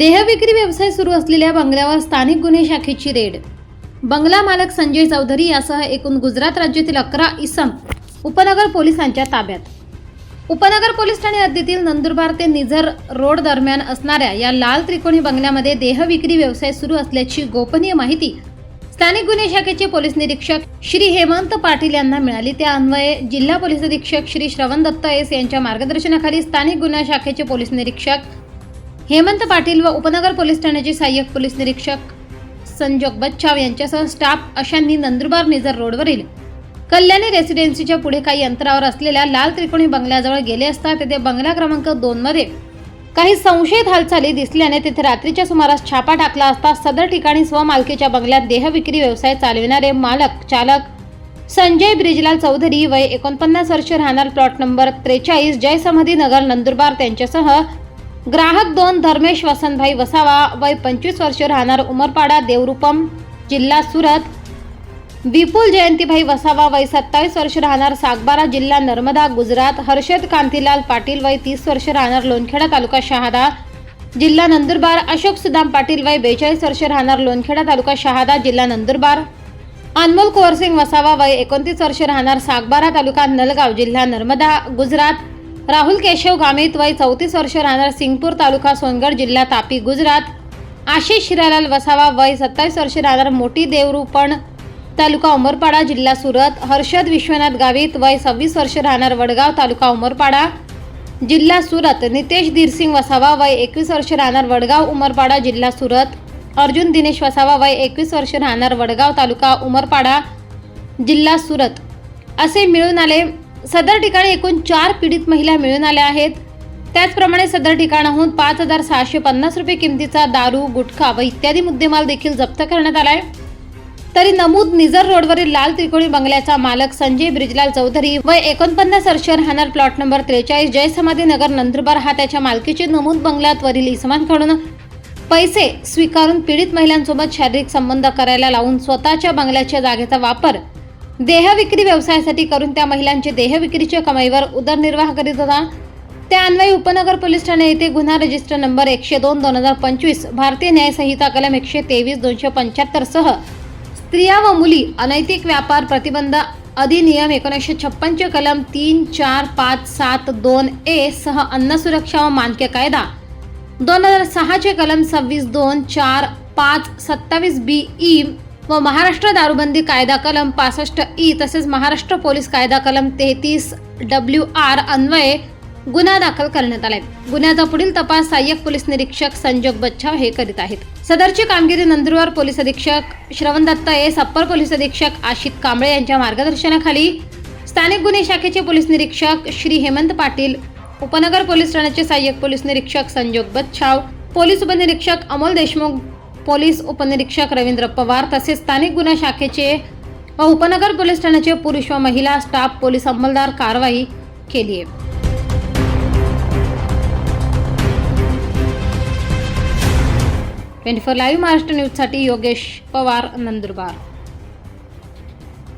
देहविक्री व्यवसाय सुरू असलेल्या बंगल्यावर स्थानिक गुन्हे शाखेची रेड. बंगला मालक संजय चौधरी यासह एकूण गुजरात राज्यातील अकरा इसम उपनगर पोलिसांच्या ताब्यात. उपनगर पोलीस ठाणे हद्दीतील नंदुरबार ते निझर रोड दरम्यान असणाऱ्या या लाल त्रिकोणी बंगल्यामध्ये देहविक्री व्यवसाय सुरू असल्याची गोपनीय माहिती स्थानिक गुन्हे शाखेचे पोलीस निरीक्षक श्री हेमंत पाटील यांना मिळाली. त्या अन्वये जिल्हा पोलीस अधीक्षक श्री श्रवण दत्त एस यांच्या मार्गदर्शनाखाली स्थानिक गुन्हे शाखेचे पोलीस निरीक्षक हेमंत पाटील व उपनगर पोलीस ठाण्याचे सहाय्यक पोलीस निरीक्षक संजोग बच्चाव यांच्यासह स्टाफ अशांनी नंदुरबार निझर रोडवरील कल्याणी रेसिडेन्सीच्या पुढे काही अंतरावर असलेल्या लाल त्रिकोणी बंगल्याजवळ गेले असता तेथे बंगला क्रमांक दोन मध्ये काही संशयित हालचाली दिसल्याने तेथे रात्रीच्या सुमारास छापा टाकला असता सदर ठिकाणी स्वमालकीच्या बंगल्यात देहविक्री व्यवसाय चालविणारे मालक चालक संजय ब्रिजलाल चौधरी वय एकोणपन्नास वर्ष राहणार प्लॉट नंबर त्रेचाळीस जय समाधी नगर नंदुरबार त्यांच्यासह ग्राहक दोन धर्मेश वसंतभाई वसावा वय पंचवीस वर्ष राहणार उमरपाडा देवरुपम जिल्हा सुरत. विपुल जयंतीभाई वसावा वय सत्तावीस वर्ष राहणार सागबारा जिल्हा नर्मदा गुजरात. हर्षद कांतीलाल पाटील वय तीस वर्ष राहणार लोणखेडा तालुका शहादा. जिल्हा नंदुरबार अशोक सुदाम पाटील वय बेचाळीस वर्ष राहणार लोणखेडा तालुका शहादा जिल्हा नंदुरबार. अनमोल कुवरसिंग वसावा वय एकोणतीस वर्ष राहणार सागबारा तालुका नलगाव जिल्हा नर्मदा गुजरात. राहुल केशव गामित वय चौतीस वर्ष राहणार सिंगपूर तालुका सोनगड जिल्हा तापी गुजरात. आशिष शिरालाल वसावा वय सत्तावीस वर्ष राहणार मोठी देवरूपण तालुका उमरपाडा जिल्हा सुरत. हर्षद विश्वनाथ गावित वय सव्वीस वर्ष राहणार वडगाव तालुका उमरपाडा जिल्हा सुरत. नितेश धीरसिंग वसावा वय एकवीस वर्ष राहणार वडगाव उमरपाडा जिल्हा सुरत. अर्जुन दिनेश वसावा वय एकवीस वर्ष राहणार वडगाव तालुका उमरपाडा जिल्हा सुरत. असे मिळून आले सदर ठिकाणी एकूण चार पीडित महिला मिळून आल्या आहेत. त्याचप्रमाणे सदर ठिकाणाहून पाच हजार सहाशे पन्नास रुपये किमतीचा दारू गुटखा व इत्यादी मुद्देमाल देखील जप्त करण्यात आलाय. तरी नमूद निजर रोडवरील लाल त्रिकोणी बंगल्याचा मालक संजय ब्रिजलाल चौधरी व एकोणपन्नास वर्ष राहणार प्लॉट नंबर त्रेचाळीस जय समाधी नगर नंदुरबार हा त्याच्या मालकीचे नमूद बंगल्यात वरील इसमांकडून पैसे स्वीकारून पीडित महिलांसोबत शारीरिक संबंध करायला लावून स्वतःच्या बंगल्याच्या जागेचा वापर देहविक्री व्यवसायासाठी करून त्या महिलांचे देहविक्रीच्या कमाईवर उदरनिर्वाह करीत होता. त्या अन्वयी उपनगर पोलीस ठाणे येथे गुन्हा रजिस्टर नंबर एकशे दोन दोन हजार पंचवीस भारतीय न्यायसंहिता कलम एकशे तेवीस दोनशे पंच्याहत्तर सह स्त्रिया व मुली अनैतिक व्यापार प्रतिबंध अधिनियम एकोणीसशे छप्पनचे कलम तीन चार पाच सात दोन ए सह अन्न सुरक्षा व मानके कायदा. दोन हजार सहाचे कलम सव्वीस दोन चार पाच सत्तावीस बी ई व महाराष्ट्र दारूबंदी कायदा कलम पासष्ट ई तसेच महाराष्ट्र पोलीस कायदा कलम तेहतीस डब्ल्यू आर अन्वये गुन्हा दाखल करण्यात आलाय. गुन्ह्याचा पुढील तपास सहाय्यक पोलीस निरीक्षक संजोग बच्छाव हे करीत आहेत. सदरची कामगिरी नंदुरबार पोलीस अधीक्षक श्रवण दत्ता एस अप्पर पोलीस अधीक्षक आशित कांबळे यांच्या मार्गदर्शनाखाली स्थानिक गुन्हे शाखेचे पोलीस निरीक्षक श्री हेमंत पाटील उपनगर पोलीस ठाण्याचे सहाय्यक पोलीस निरीक्षक संजोग बच्छाव पोलीस उपनिरीक्षक अमोल देशमुख पोलीस उपनिरीक्षक रवींद्र पवार तसेच स्थानिक गुन्हा शाखेचे व उपनगर पोलीस ठाण्याचे पुरुष व महिला स्टाफ पोलीस अंमलदार कारवाई केली आहे. ट्वेंटी फोर लाईव्ह महाराष्ट्र न्यूजसाठी योगेश पवार नंदुरबार.